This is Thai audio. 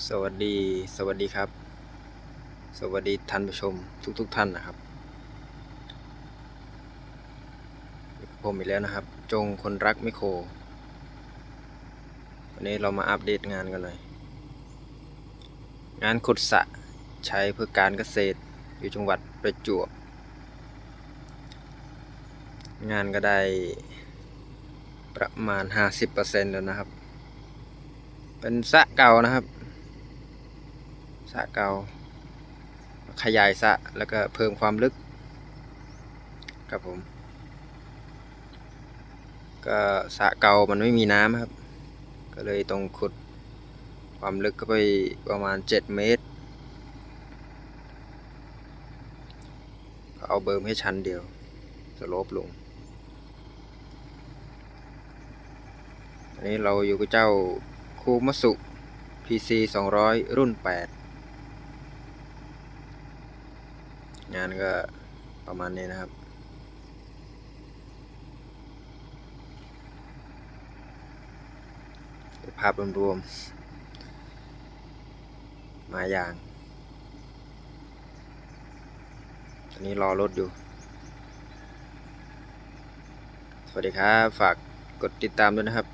สวัสดีสวัสดีครับ สวัสดีท่านผู้ชมทุกๆทท่านนะครับผมอีกแล้วนะครับ จงคนรักไมโคร วันนี้เรามาอัปเดตงานกันหน่อย งานขุดสะใช้เพื่อการเกษตรอยู่จังหวัดประจวบ งานก็ได้ประมาณ 50%แล้วนะครับ เป็นสะเก่านะครับ สะเก่า ขยายสะแล้วก็เพิ่มความลึก ครับผม ก็สะเก่ามันไม่มีน้ำครับ ก็เลยต้องขุดความลึกก็ไปประมาณ 7 เมตร เอาเบิร์มให้ชั้นเดียว สโลปลง อันนี้เราอยู่กับเจ้าคูมัสุ PC 200 รุ่น 8 งานก็ประมาณนี้นะครับ ภาพรวมๆ มาอย่าง ตอนนี้รอรถอยู่ สวัสดีครับ ฝากกดติดตามด้วยนะครับ